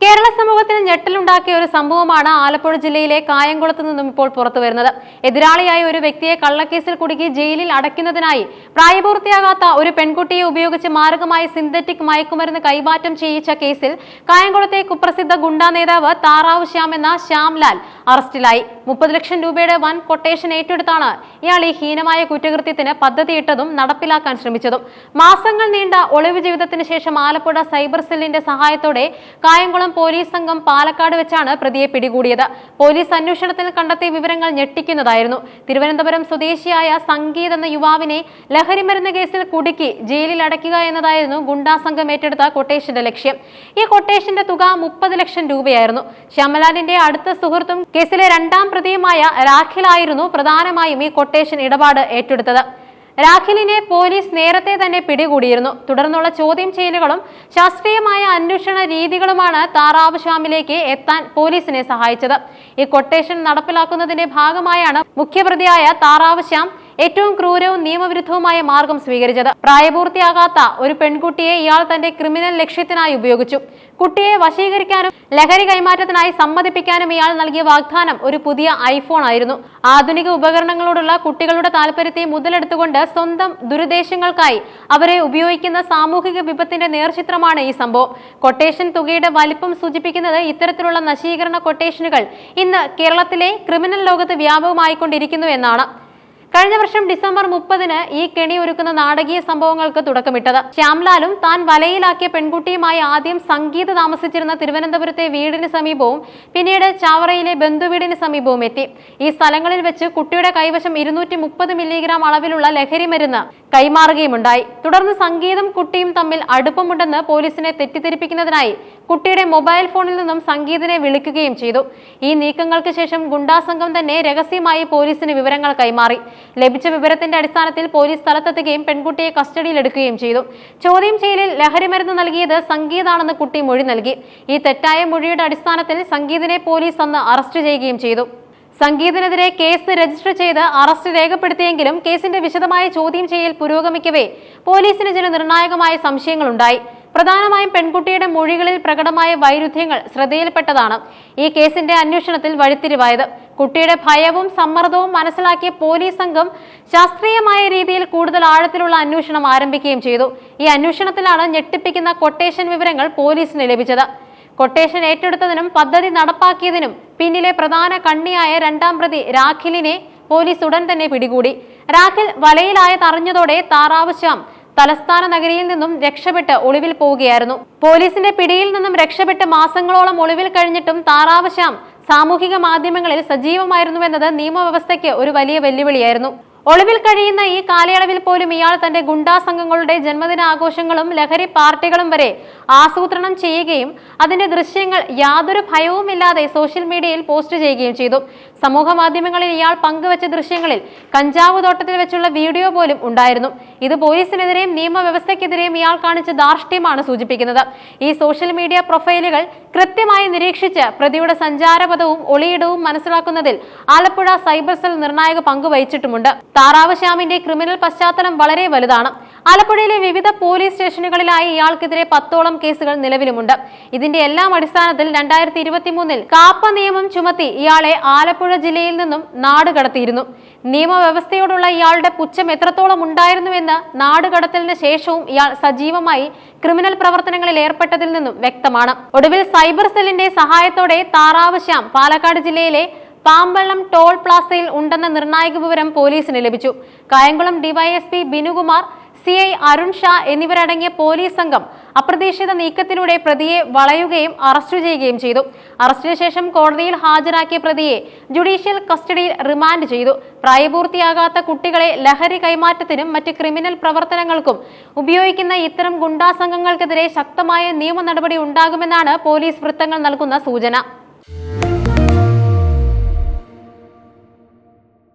കേരള സമൂഹത്തിന് ഞെട്ടലുണ്ടാക്കിയ ഒരു സംഭവമാണ് ആലപ്പുഴ ജില്ലയിലെ കായംകുളത്ത് നിന്നും ഇപ്പോൾ പുറത്തു വരുന്നത്. എതിരാളിയായ ഒരു വ്യക്തിയെ കള്ളക്കേസിൽ കുടുക്കി ജയിലിൽ അടയ്ക്കുന്നതിനായി പ്രായപൂർത്തിയാകാത്ത ഒരു പെൺകുട്ടിയെ ഉപയോഗിച്ച് മാരകമായ സിന്തറ്റിക് മയക്കുമരുന്ന് കൈമാറ്റം ചെയ്യിച്ച കേസിൽ കായംകുളത്തെ കുപ്രസിദ്ധ ഗുണ്ടാ നേതാവ് താറാവ് ശ്യാം എന്ന ശ്യാംലാൽ അറസ്റ്റിലായി. മുപ്പത് ലക്ഷം രൂപയുടെ വൻ കൊട്ടേഷൻ ഏറ്റെടുത്താണ് ഇയാൾ ഈ ഹീനമായ കുറ്റകൃത്യത്തിന് പദ്ധതിയിട്ടതും നടപ്പിലാക്കാൻ ശ്രമിച്ചതും. മാസങ്ങൾ നീണ്ട ഒളിവ് ജീവിതത്തിന് ശേഷം ആലപ്പുഴ സൈബർ സെല്ലിന്റെ സഹായത്തോടെ കായംകുളം പോലീസ് സംഘം പാലക്കാട് വെച്ചാണ് പ്രതിയെ പിടികൂടിയത്. പോലീസ് അന്വേഷണത്തിൽ കണ്ടെത്തിയ വിവരങ്ങൾ ഞെട്ടിക്കുന്നതായിരുന്നു. തിരുവനന്തപുരം സ്വദേശിയായ സംഗീത് എന്ന യുവാവിനെ ലഹരിമരുന്ന് കേസിൽ കുടുക്കി ജയിലിൽ അടയ്ക്കുക എന്നതായിരുന്നു ഗുണ്ടാ സംഘം ഏറ്റെടുത്ത കൊട്ടേഷന്റെ ലക്ഷ്യം. ഈ കൊട്ടേഷന്റെ തുക മുപ്പത് ലക്ഷം രൂപയായിരുന്നു. ശ്യാമലാലിന്റെ അടുത്ത സുഹൃത്തും കേസിലെ രണ്ടാം പ്രതിയുമായ രാഖിലായിരുന്നു പ്രധാനമായും ഈ കൊട്ടേഷൻ ഇടപാട് ഏറ്റെടുത്തത്. രാഖിലിനെ പോലീസ് നേരത്തെ തന്നെ പിടികൂടിയിരുന്നു. തുടർന്നുള്ള ചോദ്യം ചെയ്യലുകളും ശാസ്ത്രീയമായ അന്വേഷണ രീതികളുമാണ് താറാവ് ഷാമിലേക്ക് എത്താൻ പോലീസിനെ സഹായിച്ചത്. ഈ കൊട്ടേഷൻ നടപ്പിലാക്കുന്നതിന്റെ ഭാഗമായാണ് മുഖ്യപ്രതിയായ താറാവ് ശ്യാം ഏറ്റവും ക്രൂരവും നിയമവിരുദ്ധവുമായ മാർഗം സ്വീകരിച്ചത് പ്രായപൂർത്തിയാകാത്ത ഒരു പെൺകുട്ടിയെ ഇയാൾ തന്റെ ക്രിമിനൽ ലക്ഷ്യത്തിനായി ഉപയോഗിച്ചു. കുട്ടിയെ വശീകരിക്കാനും ലഹരി കൈമാറ്റത്തിനായി സമ്മതിപ്പിക്കാനും ഇയാൾ നൽകിയ വാഗ്ദാനം ഒരു പുതിയ ഐഫോൺ ആയിരുന്നു. ആധുനിക ഉപകരണങ്ങളോടുള്ള കുട്ടികളുടെ താല്പര്യത്തെ മുതലെടുത്തുകൊണ്ട് സ്വന്തം ദുരുദ്ദേശങ്ങൾക്കായി അവരെ ഉപയോഗിക്കുന്ന സാമൂഹിക വിപത്തിന്റെ നേർചിത്രമാണ് ഈ സംഭവം. കൊട്ടേഷൻ തുകയുടെ വലിപ്പം സൂചിപ്പിക്കുന്നത് ഇത്തരത്തിലുള്ള നശീകരണ കൊട്ടേഷനുകൾ ഇന്ന് കേരളത്തിലെ ക്രിമിനൽ ലോകത്ത് വ്യാപകമായിക്കൊണ്ടിരിക്കുന്നു എന്നാണ്. കഴിഞ്ഞ വർഷം ഡിസംബർ മുപ്പതിന് ഈ കെണി ഒരുക്കുന്ന നാടകീയ സംഭവങ്ങൾക്ക് തുടക്കമിട്ടത്. ശ്യാംലാലും താൻ വലയിലാക്കിയ പെൺകുട്ടിയുമായി ആദ്യം സംഗീത താമസിച്ചിരുന്ന തിരുവനന്തപുരത്തെ വീടിന് സമീപവും പിന്നീട് ചാവറയിലെ ബന്ധുവീടിന് സമീപവും എത്തി. ഈ സ്ഥലങ്ങളിൽ വെച്ച് കുട്ടിയുടെ കൈവശം ഇരുന്നൂറ്റി മുപ്പത് മില്ലിഗ്രാം അളവിലുള്ള ലഹരി മരുന്ന് കൈമാറുകയുമുണ്ടായി. തുടർന്ന് സംഗീതം കുട്ടിയും തമ്മിൽ അടുപ്പമുണ്ടെന്ന് പോലീസിനെ തെറ്റിദ്ധരിപ്പിക്കുന്നതിനായി കുട്ടിയുടെ മൊബൈൽ ഫോണിൽ നിന്നും സംഗീതിനെ വിളിക്കുകയും ചെയ്തു. ഈ നീക്കങ്ങൾക്ക് ശേഷം ഗുണ്ടാസംഘം തന്നെ രഹസ്യമായി പോലീസിന് വിവരങ്ങൾ കൈമാറി. ലഭിച്ച വിവരത്തിന്റെ അടിസ്ഥാനത്തിൽ പോലീസ് സ്ഥലത്തെത്തുകയും പെൺകുട്ടിയെ കസ്റ്റഡിയിലെടുക്കുകയും ചെയ്തു. ചോദ്യം ചെയ്യലിൽ ലഹരിമരുന്ന് നൽകിയത് സംഗീതാണെന്ന് കുട്ടി മൊഴി നൽകി. ഈ തെറ്റായ മൊഴിയുടെ അടിസ്ഥാനത്തിൽ സംഗീതിനെ പോലീസ് അന്ന് അറസ്റ്റ് ചെയ്യുകയും ചെയ്തു. സംഗീതിനെതിരെ കേസ് രജിസ്റ്റർ ചെയ്ത് അറസ്റ്റ് രേഖപ്പെടുത്തിയെങ്കിലും കേസിന്റെ വിശദമായ ചോദ്യം ചെയ്യൽ പുരോഗമിക്കവേ പോലീസിന് ചില നിർണായകമായ സംശയങ്ങളുണ്ടായി. പ്രധാനമായും പെൺകുട്ടിയുടെ മൊഴികളിൽ പ്രകടമായ വൈരുദ്ധ്യങ്ങൾ ശ്രദ്ധയിൽപ്പെട്ടതാണ് ഈ കേസിന്റെ അന്വേഷണത്തിൽ വഴിത്തിരിവായത്. കുട്ടിയുടെ ഭയവും സമ്മർദ്ദവും മനസ്സിലാക്കിയ പോലീസ് സംഘം ശാസ്ത്രീയമായ രീതിയിൽ കൂടുതൽ ആഴത്തിലുള്ള അന്വേഷണം ആരംഭിക്കുകയും ചെയ്തു. ഈ അന്വേഷണത്തിലാണ് ഞെട്ടിപ്പിക്കുന്ന കൊട്ടേഷൻ വിവരങ്ങൾ പോലീസിന് ലഭിച്ചത്. കൊട്ടേഷൻ ഏറ്റെടുത്തതിനും പദ്ധതി നടപ്പാക്കിയതിനും പിന്നിലെ പ്രധാന കണ്ണിയായ രണ്ടാം പ്രതി രാഖിലിനെ പോലീസ് ഉടൻ തന്നെ പിടികൂടി. രാഖിൽ വലയിലായതറിഞ്ഞതോടെ താറാവ് ശ്യാം തലസ്ഥാന നഗരിയിൽ നിന്നും രക്ഷപ്പെട്ട് ഒളിവിൽ പോവുകയായിരുന്നു. പോലീസിന്റെ പിടിയിൽ നിന്നും രക്ഷപ്പെട്ട് മാസങ്ങളോളം ഒളിവിൽ കഴിഞ്ഞിട്ടും താറാവശ്യാം സാമൂഹിക മാധ്യമങ്ങളിൽ സജീവമായിരുന്നുവെന്നത് നിയമവ്യവസ്ഥയ്ക്ക് ഒരു വലിയ വെല്ലുവിളിയായിരുന്നു. ഒളിവിൽ കഴിയുന്ന ഈ കാലയളവിൽ പോലും ഇയാൾ തന്റെ ഗുണ്ടാ സംഘങ്ങളുടെ ജന്മദിനാഘോഷങ്ങളും ലഹരി പാർട്ടികളും വരെ ആസൂത്രണം ചെയ്യുകയും അതിന്റെ ദൃശ്യങ്ങൾ യാതൊരു ഭയവുമില്ലാതെ സോഷ്യൽ മീഡിയയിൽ പോസ്റ്റ് ചെയ്യുകയും ചെയ്തു. സമൂഹ മാധ്യമങ്ങളിൽ ഇയാൾ പങ്കുവച്ച ദൃശ്യങ്ങളിൽ കഞ്ചാവ് തോട്ടത്തിൽ വെച്ചുള്ള വീഡിയോ പോലും ഉണ്ടായിരുന്നു. ഇത് പോലീസിനെതിരെയും നിയമവ്യവസ്ഥയ്ക്കെതിരെയും ഇയാൾ കാണിച്ച ധാർഷ്ട്യമാണ് സൂചിപ്പിക്കുന്നത്. ഈ സോഷ്യൽ മീഡിയ പ്രൊഫൈലുകൾ കൃത്യമായി നിരീക്ഷിച്ച് പ്രതിയുടെ സഞ്ചാരപഥവും ഒളിയിടവും മനസ്സിലാക്കുന്നതിൽ ആലപ്പുഴ സൈബർ സെൽ നിർണായക പങ്ക് വഹിച്ചിട്ടുമുണ്ട്. താറാവ് ശ്യാമിന്റെ ക്രിമിനൽ പശ്ചാത്തലം വളരെ വലുതാണ്. ആലപ്പുഴയിലെ വിവിധ പോലീസ് സ്റ്റേഷനുകളിലായി ഇയാൾക്കെതിരെ പത്തോളം കേസുകൾ നിലവിലുമുണ്ട്. ഇതിന്റെ എല്ലാം അടിസ്ഥാനത്തിൽ രണ്ടായിരത്തി ഇരുപത്തി മൂന്നിൽ കാപ്പ നിയമം ചുമത്തി ഇയാളെ ആലപ്പുഴ ജില്ലയിൽ നിന്നും നാടുകടത്തിയിരുന്നു നിയമവ്യവസ്ഥയോടുള്ള ഇയാളുടെ പുച്ഛം എത്രത്തോളം ഉണ്ടായിരുന്നുവെന്ന് നാടുകടത്തലിന് ശേഷവും ഇയാൾ സജീവമായി ക്രിമിനൽ പ്രവർത്തനങ്ങളിൽ ഏർപ്പെട്ടതിൽ നിന്നും വ്യക്തമാണ്. ഒടുവിൽ സൈബർ സെല്ലിന്റെ സഹായത്തോടെ താറാവ് ശ്യാം പാലക്കാട് ജില്ലയിലെ പാമ്പള്ളം ടോൾ പ്ലാസയിൽ ഉണ്ടെന്ന നിർണായക വിവരം പോലീസിന് ലഭിച്ചു. Kayamkulam DYSP Binukumar C I Arun Sha എന്നിവരടങ്ങിയ പോലീസ് സംഘം അപ്രതീക്ഷിത നീക്കത്തിലൂടെ പ്രതിയെ വളയുകയും അറസ്റ്റ് ചെയ്യുകയും ചെയ്തു. അറസ്റ്റിന് ശേഷം കോടതിയിൽ ഹാജരാക്കിയ പ്രതിയെ ജുഡീഷ്യൽ കസ്റ്റഡിയിൽ റിമാൻഡ് ചെയ്തു. പ്രായപൂർത്തിയാകാത്ത കുട്ടികളെ ലഹരി കൈമാറ്റത്തിനും മറ്റ് ക്രിമിനൽ പ്രവർത്തനങ്ങൾക്കും ഉപയോഗിക്കുന്ന ഇത്തരം ഗുണ്ടാസംഘങ്ങൾക്കെതിരെ ശക്തമായ നിയമ നടപടി ഉണ്ടാകുമെന്നാണ് പോലീസ് വൃത്തങ്ങൾ നൽകുന്ന സൂചന.